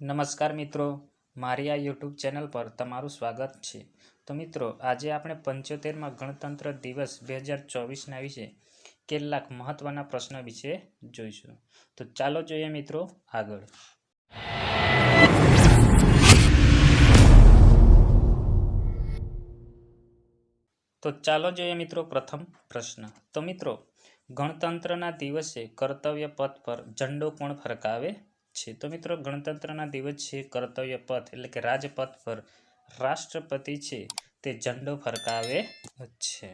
નમસ્કાર મિત્રો, મારી આ યુટ્યુબ ચેનલ પર તમારું સ્વાગત છે. તો મિત્રો, આજે આપણે પંચોતેરમાં ગણતંત્ર દિવસ બે હજાર ચોવીસના વિશે કેટલાક મહત્ત્વના પ્રશ્ન વિશે જોઈશું. તો ચાલો જોઈએ મિત્રો આગળ. તો ચાલો જોઈએ મિત્રો પ્રથમ પ્રશ્ન. તો મિત્રો, ગણતંત્રના દિવસે કર્તવ્ય પથ પર ઝંડો કોણ ફરકાવે? છે. તો મિત્રો, ગણતંત્રના દિવસ છે, કર્તવ્ય પથ, એટલે કે રાજપથ પર રાષ્ટ્રપતિ છે, તે ઝંડો ફરકાવે છે.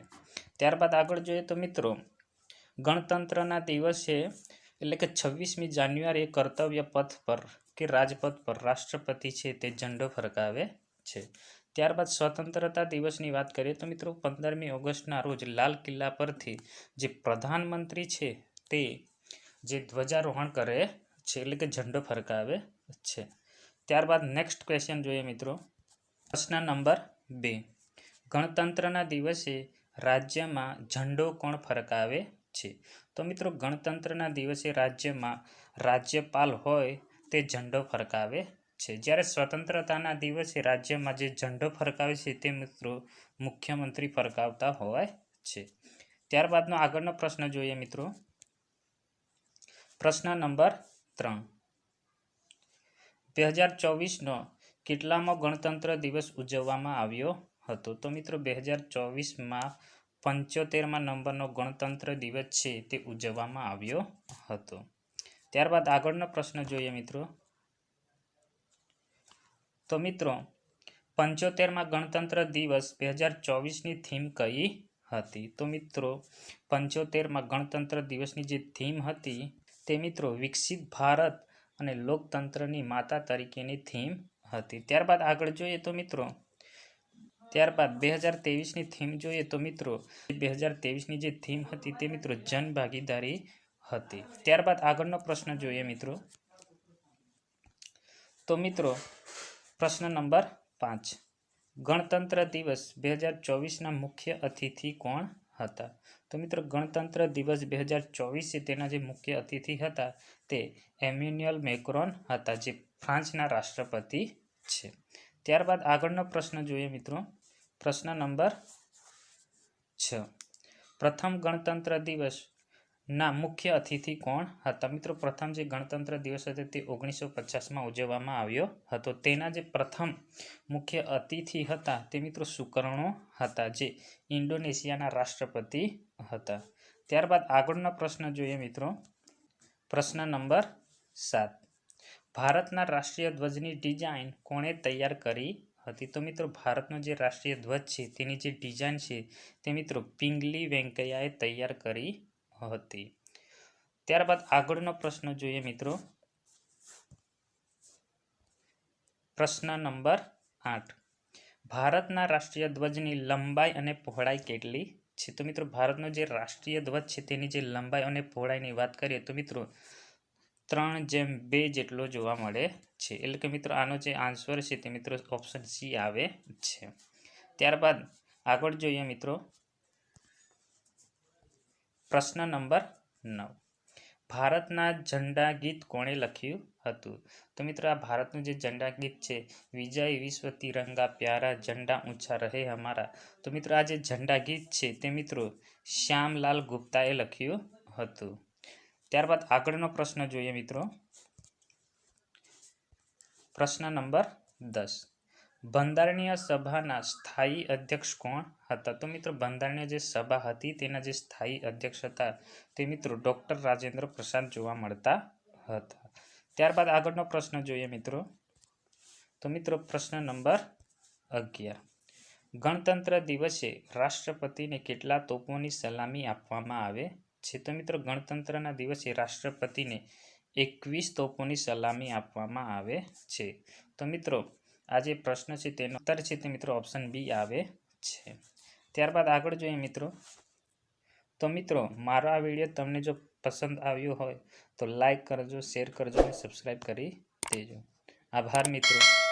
ત્યારબાદ આગળ જોઈએ તો મિત્રો, ગણતંત્રના દિવસે એટલે કે છવ્વીસમી જાન્યુઆરીએ કર્તવ્ય પથ પર કે રાજપથ પર રાષ્ટ્રપતિ છે, તે ઝંડો ફરકાવે છે. ત્યારબાદ સ્વતંત્રતા દિવસની વાત કરીએ તો મિત્રો, પંદરમી ઓગસ્ટના રોજ લાલ કિલ્લા પરથી જે પ્રધાનમંત્રી છે, તે જે ધ્વજારોહણ કરે છે, એટલે કે ઝંડો ફરકાવે છે. ત્યારબાદ નેક્સ્ટ ક્વેશ્ચન જોઈએ મિત્રો. પ્રશ્ન નંબર બે. ગણતંત્રના દિવસે રાજ્યમાં ઝંડો કોણ ફરકાવે છે? તો મિત્રો, ગણતંત્રના દિવસે રાજ્યમાં રાજ્યપાલ હોય તે ઝંડો ફરકાવે છે. જ્યારે સ્વતંત્રતાના દિવસે રાજ્યમાં જે ઝંડો ફરકાવે છે તે મિત્રો મુખ્યમંત્રી ફરકાવતા હોય છે. ત્યારબાદનો આગળનો પ્રશ્ન જોઈએ મિત્રો. પ્રશ્ન નંબર ત્રણ. બે હજાર ચોવીસનો કેટલામો ગણતંત્ર દિવસ ઉજવવામાં આવ્યો હતો? તો મિત્રો, બે હજાર ચોવીસમાં પંચોતેરમાં નંબરનો ગણતંત્ર દિવસ છે તે ઉજવવામાં આવ્યો હતો. ત્યારબાદ આગળનો પ્રશ્ન જોઈએ મિત્રો. તો મિત્રો, પંચોતેરમાં ગણતંત્ર દિવસ બે હજાર ચોવીસની થીમ કઈ હતી? તો મિત્રો, પંચોતેરમાં ગણતંત્ર દિવસની જે થીમ હતી તે મિત્રો વિકસિત ભારત અને લોકતંત્રની માતા તરીકેની થીમ હતી. ત્યારબાદ આગળ જોઈએ તો મિત્રો, ત્યારબાદ બે હજાર ત્રેવીસની થીમ જોઈએ તો મિત્રો બે હજાર ત્રેવીસની જે થીમ હતી તે મિત્રો જનભાગીદારી હતી. ત્યારબાદ આગળનો પ્રશ્ન જોઈએ મિત્રો. તો મિત્રો, પ્રશ્ન નંબર પાંચ. ગણતંત્ર દિવસ બે હજાર ચોવીસના મુખ્ય અતિથિ કોણ હતા. તો મિત્રો, ગણતંત્ર દિવસ બે હજાર ચોવીસે તેના જે મુખ્ય અતિથિ હતા તે એમ્યુન્યુઅલ મેક્રોન હતા, જે ફ્રાન્સના રાષ્ટ્રપતિ છે. ત્યારબાદ આગળનો પ્રશ્ન જોઈએ મિત્રો. પ્રશ્ન નંબર છ. પ્રથમ ગણતંત્ર દિવસ ના, મુખ્ય અતિથિ કોણ હતા? મિત્રો, પ્રથમ જે ગણતંત્ર દિવસ હતો તે ઓગણીસો પચાસમાં ઉજવવામાં આવ્યો હતો. તેના જે પ્રથમ મુખ્ય અતિથિ હતા તે મિત્રો સુકર્ણો હતા, જે ઇન્ડોનેશિયાના રાષ્ટ્રપતિ હતા. ત્યારબાદ આગળનો પ્રશ્ન જોઈએ મિત્રો. પ્રશ્ન નંબર સાત. ભારતના રાષ્ટ્રીય ધ્વજની ડિઝાઇન કોણે તૈયાર કરી હતી? તો મિત્રો, ભારતનો જે રાષ્ટ્રીય ધ્વજ છે, તેની જે ડિઝાઇન છે તે મિત્રો પિંગલી વેંકૈયાએ તૈયાર કરી હતી. ત્યારબાદ આગળનો પ્રશ્ન જોઈએ મિત્રો. પ્રશ્ન નંબર આઠ. ભારતના રાષ્ટ્રીય ધ્વજની લંબાઈ અને પહોળાઈ કેટલી છે? તો મિત્રો, ભારતનો જે રાષ્ટ્રીય ધ્વજ છે, તેની જે લંબાઈ અને પહોળાઈની વાત કરીએ તો મિત્રો, ત્રણ જેમ બે જેટલો જોવા મળે છે. એટલે કે મિત્રો, આનો જે આન્સર છે તે મિત્રો ઓપ્શન સી આવે છે. ત્યારબાદ આગળ જોઈએ મિત્રો પ્રશ્ન નંબર નવ. ભારતના ઝંડા ગીત કોણે લખ્યું હતું? તો મિત્રો, આ ભારતનું જે ઝંડા ગીત છે, વિજય વિશ્વ તિરંગા પ્યારા ઝંડા ઊંચા રહે અમારા. તો મિત્રો, આ જે ઝંડા ગીત છે તે મિત્રો શ્યામલાલ ગુપ્તાએ લખ્યું હતું. ત્યારબાદ આગળનો પ્રશ્ન જોઈએ મિત્રો. પ્રશ્ન નંબર દસ. બંધારણીય સભાના સ્થાયી અધ્યક્ષ કોણ હતા? તો મિત્રો, બંધારણીય જે સભા હતી, તેના જે સ્થાયી અધ્યક્ષ હતા, તે મિત્રો ડૉક્ટર રાજેન્દ્ર પ્રસાદ જોવા મળતા હતા. ત્યારબાદ આગળનો પ્રશ્ન જોઈએ મિત્રો. તો મિત્રો, પ્રશ્ન નંબર અગિયાર. ગણતંત્ર દિવસે રાષ્ટ્રપતિને કેટલા તોપોની સલામી આપવામાં આવે છે? તો મિત્રો, ગણતંત્રના દિવસે રાષ્ટ્રપતિને એકવીસ તોપોની સલામી આપવામાં આવે છે. તો મિત્રો આ જે પ્રશ્ન છે તેનો ઉત્તર છે તે મિત્રો ઓપ્શન બી આવે છે. ત્યારબાદ આગળ જોઈએ મિત્રો. તો મિત્રો, મારો આ વીડિયો તમને જો પસંદ આવ્યો હોય તો લાઈક કરજો શેર કરજો અને સબસ્ક્રાઈબ કરી દેજો. આભાર મિત્રો.